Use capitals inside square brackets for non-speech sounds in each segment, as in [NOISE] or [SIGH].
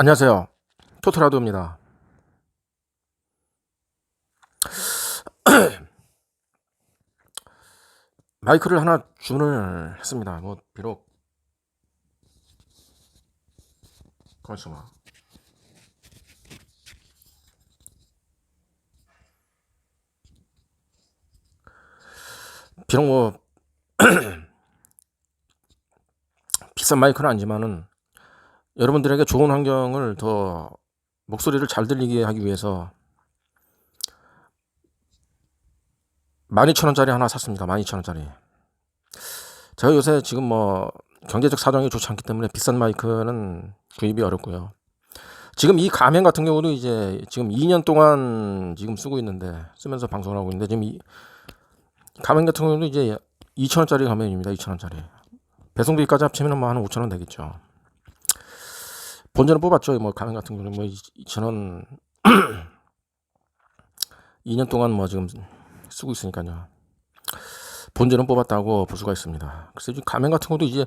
안녕하세요. 토토라도입니다. [CLEARS THROAT] 마이크를 하나 주문을 했습니다. 뭐 비록 가만있어 봐. 비록 뭐 [CLEARS THROAT] 비싼 마이크는 아니지만은 여러분들에게 좋은 환경을 더 목소리를 잘 들리게 하기 위해서 12,000원짜리 하나 샀습니다. 12,000원짜리. 제가 요새 지금 뭐 경제적 사정이 좋지 않기 때문에 비싼 마이크는 구입이 어렵고요. 지금 이 가면 같은 경우도 이제 지금 2년 동안 지금 쓰고 있는데 쓰면서 방송을 하고 있는데 지금 이 가면 같은 경우도 이제 2,000원짜리 가면입니다. 2,000원짜리. 배송비까지 합치면 뭐한 5,000원 되겠죠. 본전은 뽑았죠. 뭐 가면 같은 경우는 뭐 2,000원 2년 [CLEARS THROAT] 동안 뭐 지금 쓰고 있으니까요. 본전은 뽑았다고 볼 수가 있습니다. 그래서 지금 가면 같은 것도 이제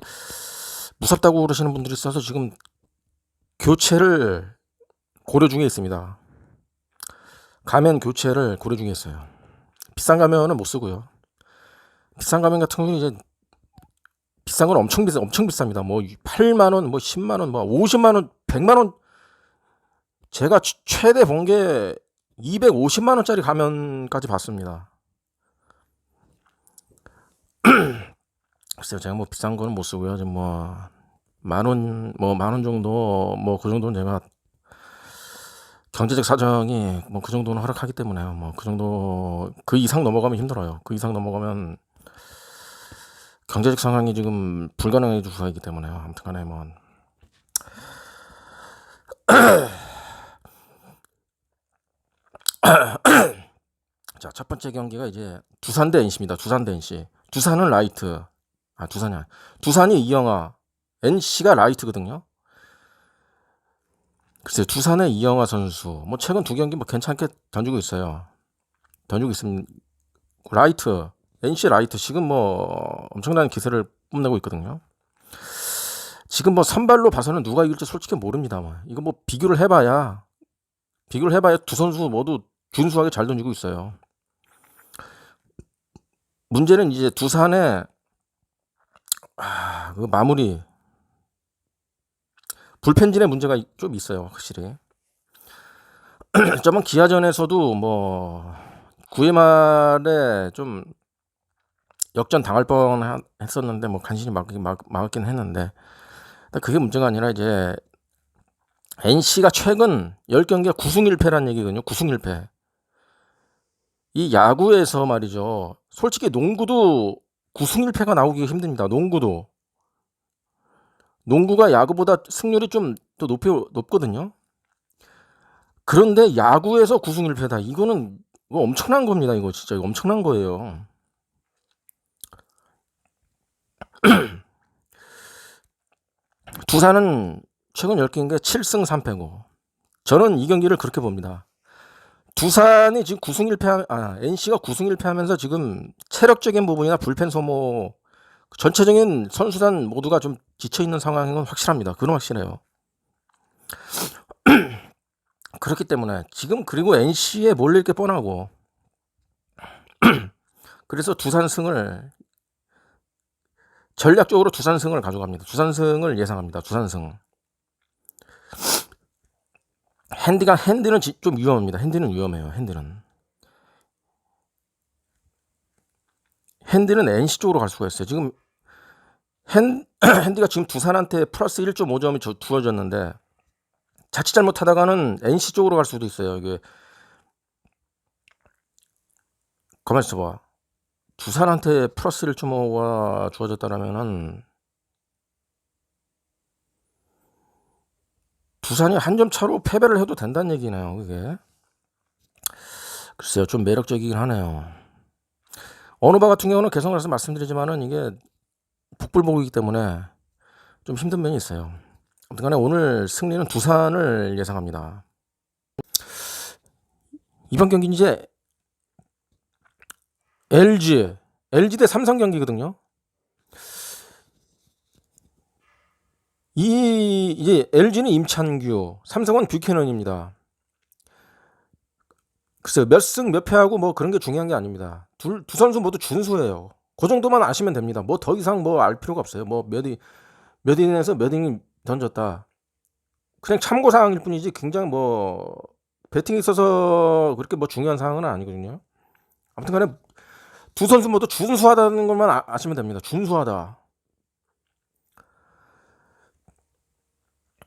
무섭다고 그러시는 분들이 있어서 지금 교체를 고려 중에 있습니다. 가면 교체를 고려 중에 있어요. 비싼 가면은 못 쓰고요. 비싼 가면 같은 경우는 이제 비싼 건 엄청 비싸, 엄청 비쌉니다. 뭐 8만 원, 뭐 10만 원, 뭐 50만 원, 100만 원. 제가 최- 최대 본 게 250만 원짜리 가면까지 봤습니다. [CLEARS THROAT] 글쎄요, 제가 뭐 비싼 거는 못 쓰고요. 지금 뭐만 원, 뭐 만 원 정도, 뭐 그 정도는 제가 경제적 사정이 뭐 그 정도는 허락하기 때문에요. 뭐 그 정도 그 이상 넘어가면 힘들어요. 그 이상 넘어가면 경제적 상황이 지금 불가능해질 수가 있기 때문에요. 아무튼 간에 뭐 [CLEARS THROAT] 자, 첫 번째 경기가 이제 두산 대 NC입니다. 두산 대 NC. 두산은 라이트. 아, 두산이 아니 두산이 이영하, NC가 라이트거든요. 글쎄, 두산의 이영하 선수. 뭐 최근 두 경기 뭐 괜찮게 던지고 있어요. 던지고 있습니다. 라이트, NC 라이트 지금 뭐 엄청난 기세를 뽐내고 있거든요. 지금 뭐 선발로 봐서는 누가 이길지 솔직히 모릅니다만 이거 뭐 비교를 해봐야 비교를 해봐야 두 선수 모두 준수하게 잘 던지고 있어요. 문제는 이제 두산의 아, 그 마무리 불펜진의 문제가 좀 있어요, 확실히. [CLEARS THROAT] 저번 기아전에서도 뭐 9회 말에 좀 역전 당할 뻔 했었는데 뭐 간신히 막, 막, 막았긴 했는데 그게 문제가 아니라 이제 NC가 최근 10경기가 9승 1패란 얘기거든요. 9승 1패. 이 야구에서 말이죠. 솔직히 농구도 9승 1패가 나오기가 힘듭니다. 농구도. 농구가 야구보다 승률이 좀 더 높이 높거든요. 그런데 야구에서 9승 1패다. 이거는 이거 엄청난 겁니다. 이거 진짜 이거 엄청난 거예요. [CLEARS THROAT] 두산은 최근 10경기가 7승 3패고 저는 이 경기를 그렇게 봅니다. 두산이 지금 9승 1패 아 NC가 9승 1패 하면서 지금 체력적인 부분이나 불펜 소모 전체적인 선수단 모두가 좀 지쳐 있는 상황인 건 확실합니다. 그건 확실해요. [CLEARS THROAT] 그렇기 때문에 지금 그리고 NC에 몰릴 게 뻔하고 [CLEARS THROAT] 그래서 두산승을 전략적으로 두산승을 가져갑니다. 두산승을 예상합니다. 두산승. 핸디가 핸디는 지- 좀 위험합니다. 핸디는 위험해요. 핸디는. 핸디는 NC 쪽으로 갈 수가 있어요. 지금 핸 [CLEARS THROAT] 핸디가 지금 두산한테 플러스 1.5점이 주- 주어졌는데 자칫 잘못하다가는 NC 쪽으로 갈 수도 있어요. 이게 가만히 있어봐. 두산한테 플러스 1.5가 주어졌다라면은 두산이 한 점 차로 패배를 해도 된다는 얘기네요. 그게 글쎄요, 좀 매력적이긴 하네요. 어느 바 같은 경우는 계속 해서 말씀드리지만은 이게 북불복이기 때문에 좀 힘든 면이 있어요. 아무튼간에 오늘 승리는 두산을 예상합니다. 이번 경기 는 이제 LG, LG 대 삼성 경기거든요. 이 이제 LG는 임찬규, 삼성은 뷰캐넌입니다. 글쎄요, 몇 승 몇 패하고 뭐 그런 게 중요한 게 아닙니다. 둘, 두 선수 모두 준수해요. 그 정도만 아시면 됩니다. 뭐 더 이상 뭐 알 필요가 없어요. 뭐 몇, 이- 몇 이닝 던졌다. 그냥 참고 사항일 뿐이지 굉장히 뭐 배팅에 있어서 그렇게 뭐 중요한 사항은 아니거든요. 아무튼 간에 두 선수 모두 준수하다는 것만 아, 아시면 됩니다. 준수하다.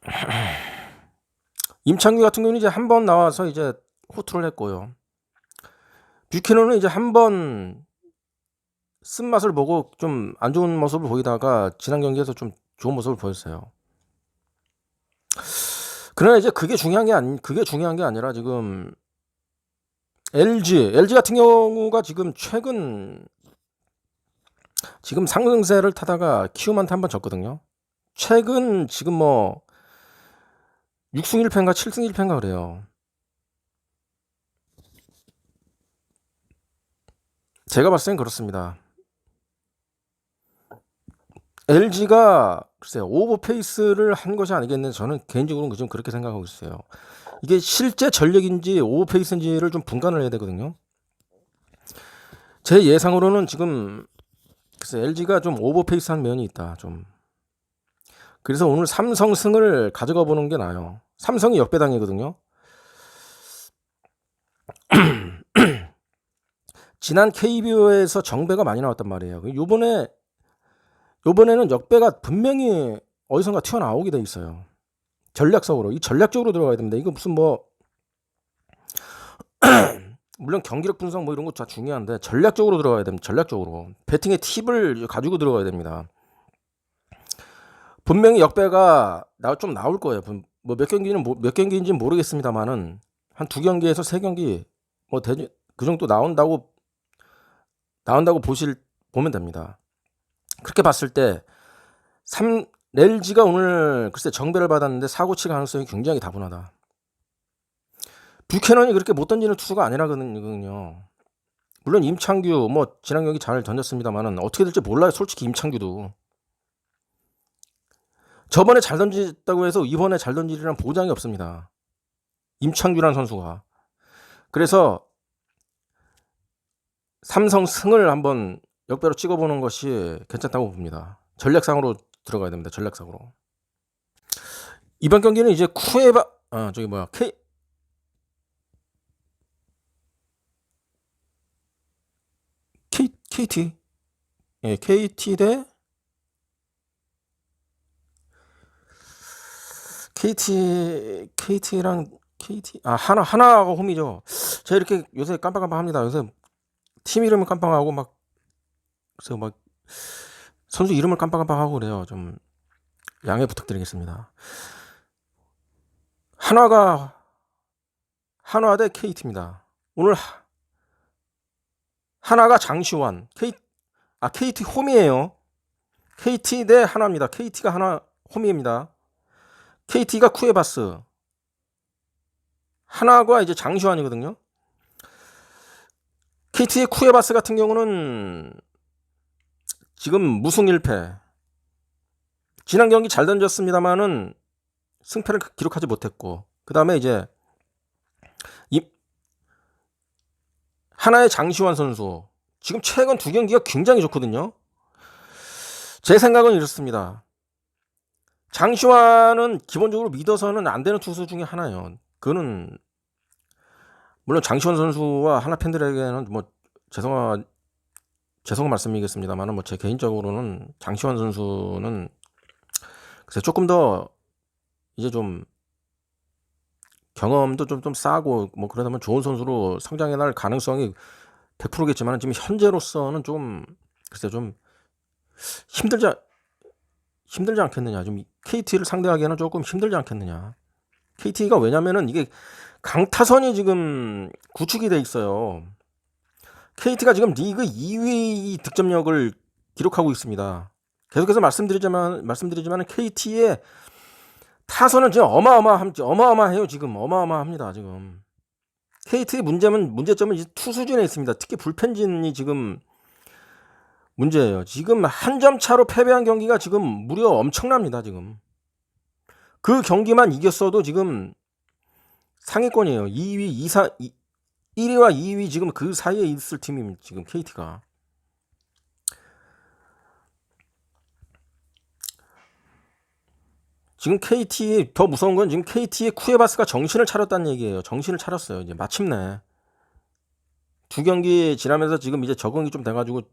[CLEARS THROAT] 임창규 같은 경우는 이제 한 번 나와서 이제 호투를 했고요. 뷰캐넌은 이제 한 번 쓴맛을 보고 좀 안 좋은 모습을 보이다가 지난 경기에서 좀 좋은 모습을 보였어요. 그러나 이제 그게 중요한 게 아니 그게 중요한 게 아니라 지금 LG LG 같은 경우가 지금 최근 지금 상승세를 타다가 키움한테 한번 졌거든요. 최근 지금 뭐 6승 1패인가 7승 1패인가 그래요. 제가 봤을 땐 그렇습니다. LG가 글쎄요 오버페이스를 한 것이 아니겠는데 저는 개인적으로는 좀 그렇게 생각하고 있어요. 이게 실제 전력인지 오버페이스인지를 좀 분간을 해야 되거든요. 제 예상으로는 지금 글쎄 LG가 좀 오버페이스한 면이 있다. 좀 그래서 오늘 삼성 승을 가져가 보는 게 나아요. 삼성이 역배당이거든요. [CLEARS THROAT] 지난 KBO에서 정배가 많이 나왔단 말이에요. 요번에 요번에는 역배가 분명히 어디선가 튀어나오게 돼 있어요. 전략적으로 이 전략적으로 들어가야 됩니다. 이거 무슨 뭐 [CLEARS THROAT] 물론 경기력 분석 뭐 이런 거 다 중요한데 전략적으로 들어가야 됩니다. 전략적으로 배팅의 팁을 가지고 들어가야 됩니다. 분명히 역배가 나 좀 나올 거예요. 뭐 몇 경기는 뭐- 몇 경기인지는 모르겠습니다만은 한 두 경기에서 세 경기 뭐 대, 그 정도 나온다고 나온다고 보실 보면 됩니다. 그렇게 봤을 때 3, LG가 오늘 글쎄 정배를 받았는데 사고치 가능성이 굉장히 다분하다. 뷰캐넌이 그렇게 못 던지는 투수가 아니라거든요. 물론 임창규 뭐 지난 경기 잘 던졌습니다만은 어떻게 될지 몰라요. 솔직히 임창규도 저번에 잘 던졌다고 해서 이번에 잘 던지리란 보장이 없습니다. 임창규란 선수가 그래서 삼성 승을 한번 역배로 찍어보는 것이 괜찮다고 봅니다. 전략상으로 들어가야 됩니다. 전략상으로. 이번 경기는 이제 쿠에바 아 저기 뭐야 K K KT 예 KT 대 KT KT랑 KT 아 하나 하나가 홈이죠. 제가 이렇게 요새 깜빡깜빡합니다. 요새 팀 이름을 깜빡하고 막 그래서 막 선수 이름을 깜빡깜빡하고 그래요. 좀 양해 부탁드리겠습니다. 한화가 한화 대 KT입니다. 오늘 하- 한화가 장시환 K 아 KT 홈이에요. KT 대 한화입니다. KT가 한화 홈입니다. KT가 쿠에바스 한화가 이제 장시환이거든요. KT의 쿠에바스 같은 경우는 지금 무승 1패. 지난 경기 잘 던졌습니다만은 승패를 기록하지 못했고 그 다음에 이제 이 하나의 장시환 선수 지금 최근 두 경기가 굉장히 좋거든요. 제 생각은 이렇습니다. 장시환은 기본적으로 믿어서는 안 되는 투수 중에 하나예요. 그거는 물론 장시환 선수와 하나 팬들에게는 뭐 죄송한 죄송한 말씀이겠습니다만은 뭐 제 개인적으로는 장시환 선수는 글쎄 조금 더 이제 좀 경험도 좀좀 쌓고 뭐 그러다면 좋은 선수로 성장해 날 가능성이 100%겠지만 지금 현재로서는 좀 글쎄 좀 힘들지 않- 힘들지 않겠느냐 좀 KT를 상대하기에는 조금 힘들지 않겠느냐 KT가 왜냐면은 이게 강타선이 지금 구축이 돼 있어요. KT가 지금 리그 2위 득점력을 기록하고 있습니다. 계속해서 말씀드리지만 말씀드리지만 KT의 타선은 지금 어마어마함 어마어마해요 지금 어마어마합니다 지금 KT의 문제는 문제점은 이제 투수진에 있습니다. 특히 불펜진이 지금 문제예요. 지금 한 점 차로 패배한 경기가 지금 무려 엄청납니다 지금 그 경기만 이겼어도 지금 상위권이에요. 2위, 2, 4, 1위와 2위 지금 그 사이에 있을 팀입니다. 지금 KT가. 지금 KT 더 무서운 건 지금 KT의 쿠에바스가 정신을 차렸다는 얘기예요. 정신을 차렸어요. 이제 마침내 두 경기 지나면서 지금 이제 적응이 좀 돼가지고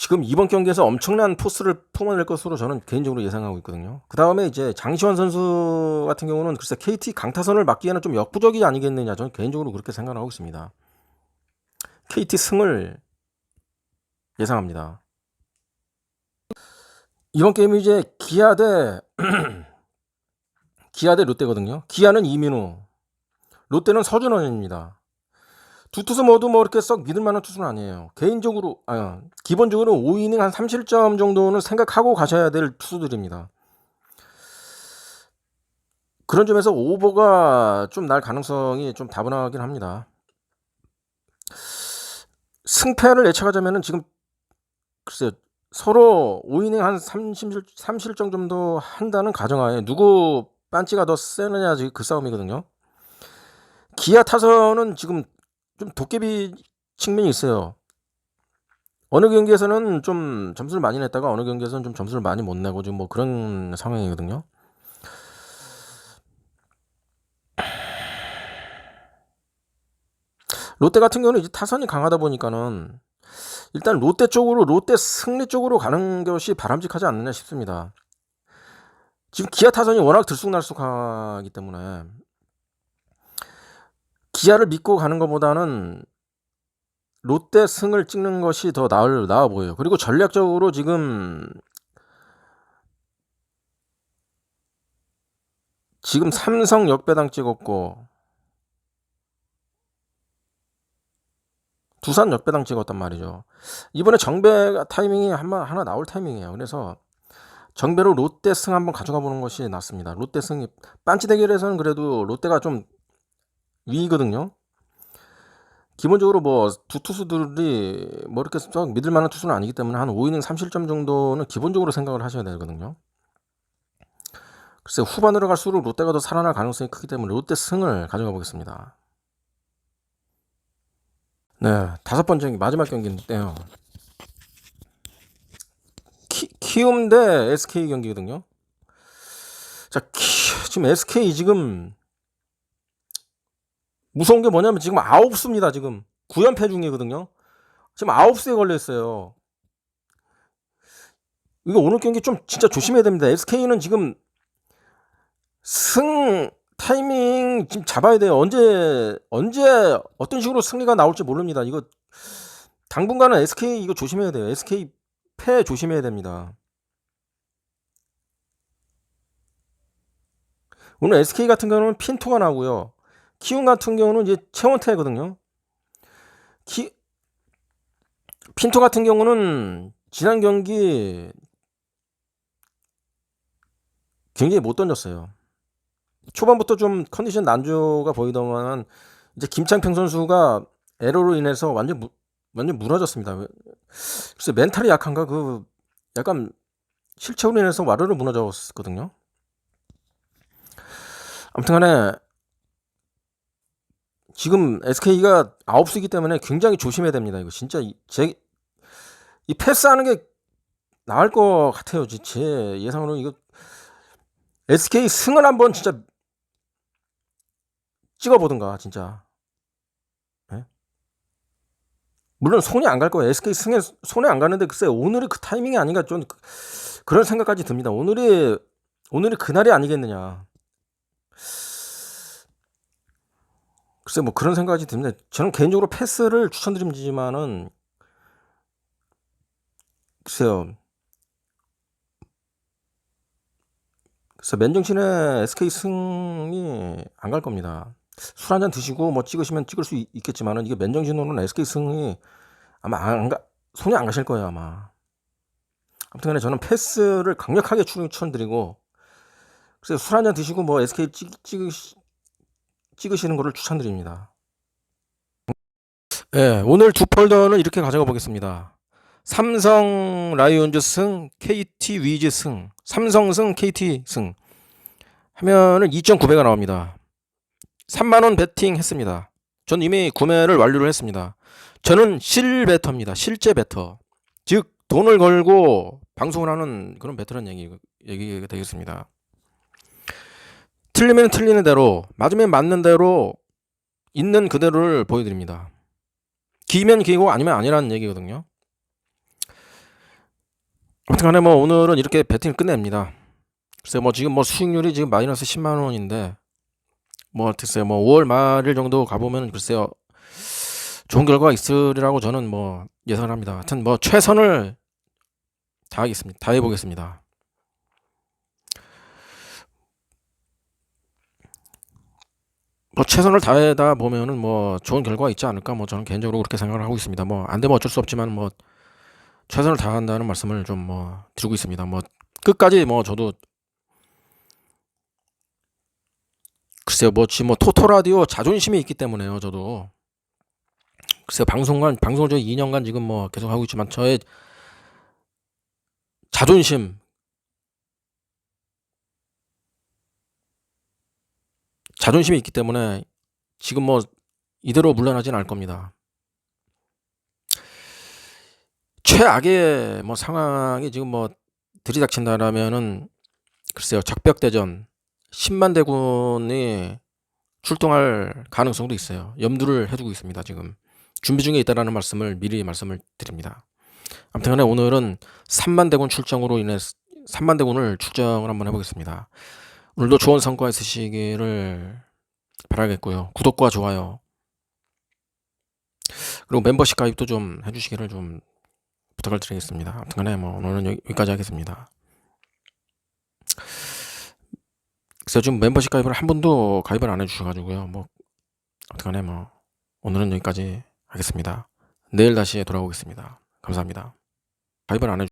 지금 이번 경기에서 엄청난 포스를 뿜어낼 것으로 저는 개인적으로 예상하고 있거든요. 그 다음에 이제 장시환 선수 같은 경우는 글쎄 KT 강타선을 막기에는 좀 역부족이 아니겠느냐 저는 개인적으로 그렇게 생각하고 있습니다. KT 승을 예상합니다. 이번 게임이 이제 기아 대 [CLEARS THROAT] 기아 대 롯데거든요. 기아는 이민우, 롯데는 서준원입니다. 두 투수 모두 뭐 이렇게 썩 믿을 만한 투수는 아니에요. 개인적으로, 아, 기본적으로 5이닝 한 3실점 정도는 생각하고 가셔야 될 투수들입니다. 그런 점에서 오버가 좀 날 가능성이 좀 다분하긴 합니다. 승패를 예측하자면은 지금 글쎄요. 서로 5이닝 한 30실, 3실점 정도 한다는 가정하에 누구 반지가 더 세느냐 지금 그 싸움이거든요. 기아 타선은 지금 좀 도깨비 측면이 있어요. 어느 경기에서는 좀 점수를 많이 냈다가 어느 경기에서는 좀 점수를 많이 못 내고 지금 뭐 그런 상황이거든요. 롯데 같은 경우는 이제 타선이 강하다 보니까는 일단 롯데 쪽으로 롯데 승리 쪽으로 가는 것이 바람직하지 않느냐 싶습니다. 지금 기아 타선이 워낙 들쑥날쑥하기 때문에 기아를 믿고 가는 것보다는 롯데 승을 찍는 것이 더 나을 나아 보여요. 그리고 전략적으로 지금 지금 삼성 역배당 찍었고 두산 역배당 찍었단 말이죠. 이번에 정배 타이밍이 한번 하나 나올 타이밍이에요. 그래서 정배로 롯데 승 한번 가져가 보는 것이 낫습니다. 롯데 승이 빤치 대결에서는 그래도 롯데가 좀 위거든요. 기본적으로 뭐 두 투수들이 뭐 이렇게 썩 믿을 만한 투수는 아니기 때문에 한 5이닝 3실점 정도는 기본적으로 생각을 하셔야 되거든요. 글쎄 후반으로 갈수록 롯데가 더 살아날 가능성이 크기 때문에 롯데 승을 가져가 보겠습니다. 네, 다섯 번째 경기 마지막 경기인데요. 키, 키움 대 SK 경기거든요. 자, 키, 지금 SK 지금 무서운 게 뭐냐면 지금 아홉 수입니다. 지금 9연패 중이거든요. 지금 아홉 수에 걸려 있어요. 이거 오늘 경기 좀 진짜 조심해야 됩니다. SK는 지금 승 타이밍 지금 잡아야 돼요. 언제 언제 어떤 식으로 승리가 나올지 모릅니다. 이거 당분간은 SK 이거 조심해야 돼요. SK 패 조심해야 됩니다. 오늘 SK 같은 경우는 핀토가 나고요. 키움 같은 경우는 이제 최원태거든요. 키 핀토 같은 경우는 지난 경기 굉장히 못 던졌어요. 초반부터 좀 컨디션 난조가 보이더만 이제 김창평 선수가 에러로 인해서 완전 무, 완전 무너졌습니다. 글쎄 멘탈이 약한가 그 약간 실책으로 인해서 와르르 무너졌거든요. 아무튼간에 지금 SK가 아홉 수기 때문에 굉장히 조심해야 됩니다. 이거 진짜 제 이 패스하는 게 나을 것 같아요. 제 예상으로 이거 SK 승을 한번 진짜 찍어보든가 진짜. 네? 물론 손이 안 갈 거예요. SK 승에 손에 안 가는데 글쎄 오늘이 그 타이밍이 아닌가 좀 그런 생각까지 듭니다. 오늘이 오늘이 그날이 아니겠느냐. 글쎄 뭐 그런 생각이 듭니다. 저는 개인적으로 패스를 추천드리지만은 글쎄요. 글쎄 맨정신에 SK 승이 안 갈 겁니다. 술 한 잔 드시고 뭐 찍으시면 찍을 수 있, 겠지만은 이게 맨정신으로는 SK 승이 아마 안 가, 손이 안 가실 거예요 아마. 아무튼 간에 저는 패스를 강력하게 추천드리고 글쎄 술 한 잔 드시고 뭐 SK 찍, 찍으시, 찍으시는 거를 추천드립니다. 네, 오늘 두 폴더는 이렇게 가져가 보겠습니다. 삼성 라이온즈 승, KT 위즈 승, 삼성 승, KT 승 하면은 2.9배가 나옵니다. 3만 원 베팅 했습니다. 전 이미 구매를 완료를 했습니다. 저는 실베터입니다. 실제 베터. 즉 돈을 걸고 방송을 하는 그런 베터란 얘기 얘기가 되겠습니다. 틀리면 틀리는 대로, 맞으면 맞는 대로 있는 그대로를 보여드립니다. 기면 기고 아니면 아니라는 얘기거든요. 아무튼 간에 뭐 오늘은 이렇게 배팅을 끝냅니다. 글쎄 뭐 지금 뭐 수익률이 지금 마이너스 10만 원인데 뭐 글쎄요 뭐 5월 말일 정도 가보면 글쎄요 좋은 결과가 있으리라고 저는 뭐 예상을 합니다. 하여튼 뭐 최선을 다하겠습니다. 다해보겠습니다. 뭐 최선을 다하다 보면은 뭐 좋은 결과가 있지 않을까 뭐 저는 개인적으로 그렇게 생각을 하고 있습니다. 뭐 안 되면 어쩔 수 없지만 뭐 최선을 다한다는 말씀을 좀 뭐 드리고 있습니다. 뭐 끝까지 뭐 저도 글쎄요 뭐 지금 뭐 토토 라디오 자존심이 있기 때문에요 저도 글쎄요 방송관 방송을 저 2년간 지금 뭐 계속 하고 있지만 저의 자존심 자존심이 있기 때문에 지금 뭐 이대로 물러나지는 않을 겁니다. 최악의 뭐 상황이 지금 뭐 들이닥친다라면은 글쎄요 적벽대전 10만 대군이 출동할 가능성도 있어요. 염두를 해두고 있습니다. 지금 준비 중에 있다라는 말씀을 미리 말씀을 드립니다. 아무튼간에 오늘은 3만 대군 출정으로 인해 3만 대군을 출정을 한번 해보겠습니다. 오늘도 좋은 성과 있으시기를 바라겠고요. 구독과 좋아요 그리고 멤버십 가입도 좀 해주시기를 좀 부탁을 드리겠습니다. 아무튼 간에 뭐 오늘은 여기까지 하겠습니다. 그래서 지금 멤버십 가입을 한 번도 가입을 안 해주셔가지고요. 뭐 아무튼 간에 뭐 오늘은 여기까지 하겠습니다. 내일 다시 돌아오겠습니다. 감사합니다. 가입을 안 해.